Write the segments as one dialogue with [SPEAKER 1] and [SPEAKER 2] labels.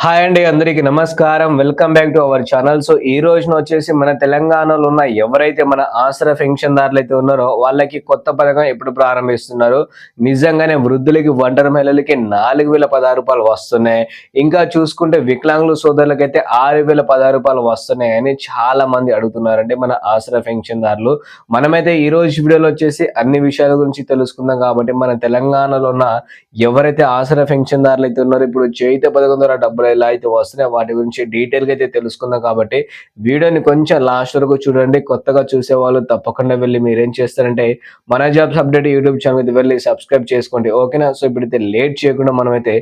[SPEAKER 1] Hi అండి అందరికీ నమస్కారం. Welcome back to our channel so ఈ రోజున వచ్చేసి మన తెలంగాణలో ఉన్న ఎవరైతే మన ఆసరా పెన్షన్దారులు అయితే ఉన్నారో వాళ్ళకి కొత్త పథకం ఎప్పుడు ప్రారంభిస్తున్నారు? నిజంగానే వృద్ధులకి ఒంటరి మహిళలకి నాలుగు వేల పదహారు రూపాయలు వస్తున్నాయి. ఇంకా చూసుకుంటే వికలాంగుల సోదరులకైతే ఆరు వేల పదహారు రూపాయలు వస్తున్నాయి అని చాలా మంది అడుగుతున్నారండి మన ఆసరా పెన్షన్దారులు. మనమైతే ఈ రోజు వీడియోలో వచ్చేసి అన్ని విషయాల గురించి తెలుసుకుందాం కాబట్టి మన తెలంగాణలో ఉన్న ఎవరైతే ఆసరా పెన్షన్దారులు అయితే ఉన్నారో ఇప్పుడు చేయిత పథకం ద్వారా డబ్బులు ఎలా అయితే వస్తున్నాయో వాటి గురించి డీటెయిల్గా అయితే తెలుసుకుందాం కాబట్టి వీడియోని కొంచెం లాస్ట్ వరకు చూడండి. కొత్తగా చూసే వాళ్ళు తప్పకుండా వెళ్ళి మీరు ఏం చేస్తారంటే మన జాబ్స్ అప్డేట్ యూట్యూబ్ ఛానల్ వెళ్ళి సబ్స్క్రైబ్ చేసుకోండి. ఓకేనా సో ఇప్పుడైతే లేట్ చేయకుండా మనమైతే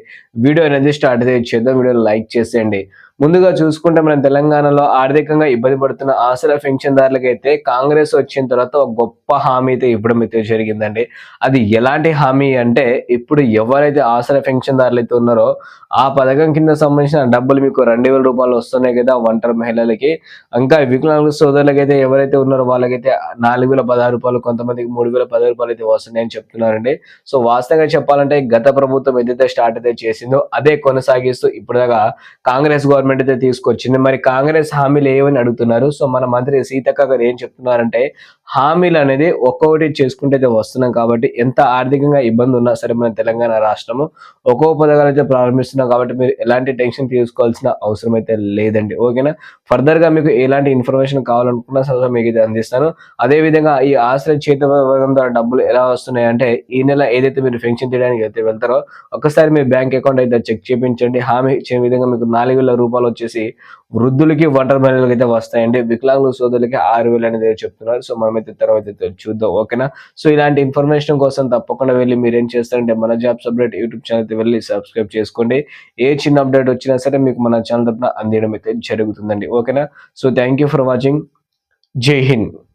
[SPEAKER 1] వీడియో అనేది స్టార్ట్ అయితే చేద్దాం. వీడియో లైక్ చేసేయండి. ముందుగా చూసుకుంటే మన తెలంగాణలో ఆర్థికంగా ఇబ్బంది పడుతున్న ఆసరా పెన్షన్దారులకైతే కాంగ్రెస్ వచ్చిన తర్వాత ఒక గొప్ప హామీ అయితే ఇవ్వడం అయితే జరిగిందండి. అది ఎలాంటి హామీ అంటే ఇప్పుడు ఎవరైతే ఆసరా పెన్షన్దారులు అయితే ఉన్నారో ఆ పథకం కింద సంబంధించిన డబ్బులు మీకు రెండు వేల రూపాయలు వస్తున్నాయి కదా ఒంటరి మహిళలకి. ఇంకా వికలాంగుల సోదరులకైతే ఎవరైతే ఉన్నారో వాళ్ళకైతే నాలుగు వేల పదహారు రూపాయలు కొంతమందికి మూడు వేల పదహారు రూపాయలు అయితే వస్తున్నాయని చెప్తున్నారండి. సో వాస్తవంగా చెప్పాలంటే గత ప్రభుత్వం ఏదైతే స్టార్ట్ అయితే చేసిందో అదే కొనసాగిస్తూ ఇప్పుడు కాంగ్రెస్ గవర్నమెంట్ అయితే తీసుకొచ్చింది. మరి కాంగ్రెస్ హామీలు ఏమని అడుగుతున్నారు? సో మన మంత్రి సీతక్క గారు ఏం చెప్తున్నారంటే హామీలు అనేది ఒక్కొక్కటి చేసుకుంటే అయితే వస్తున్నాం కాబట్టి ఎంత ఆర్థికంగా ఇబ్బంది ఉన్నా సరే మన తెలంగాణ రాష్ట్రము ఒక్కో పథకాలు అయితే ప్రారంభిస్తున్నాం కాబట్టి మీరు ఎలాంటి టెన్షన్ తీసుకోవాల్సిన అవసరం అయితే లేదండి. ఓకేనా? ఫర్దర్గా మీకు ఎలాంటి ఇన్ఫర్మేషన్ కావాలనుకున్నా సరే మీకు అయితే అందిస్తాను. అదే విధంగా ఈ ఆశ్రయ చేత ద్వారా డబ్బులు ఎలా వస్తున్నాయి అంటే ఈ నెల ఏదైతే మీరు పెన్షన్ తీయడానికి అయితే వెళ్తారో ఒకసారి మీ బ్యాంక్ అకౌంట్ అయితే చెక్ చేయించండి హామీ ఇచ్చే విధంగా మీకు నాలుగు వేల రూపాయలు వచ్చేసి వృద్ధులకి ఒంటరి మహిళలకి అయితే వస్తాయండి. వికలాంగుల సోదరులకి ఆరు వేలు అనేది చెప్తున్నారు. సో మనమైతే తర్వాత అయితే చూద్దాం. ఓకేనా? సో ఇలాంటి ఇన్ఫర్మేషన్ కోసం తప్పకుండా వెళ్ళి మీరు ఏం చేస్తారంటే మన జాబ్ అప్డేట్ యూట్యూబ్ ఛానల్ అయితే వెళ్ళి సబ్స్క్రైబ్ చేసుకోండి. ఏ చిన్న అప్డేట్ వచ్చినా సరే మీకు మన ఛానల్ తరఫున అందించడం అయితే జరుగుతుందండి. ఓకేనా? So thank you for watching జై హింద్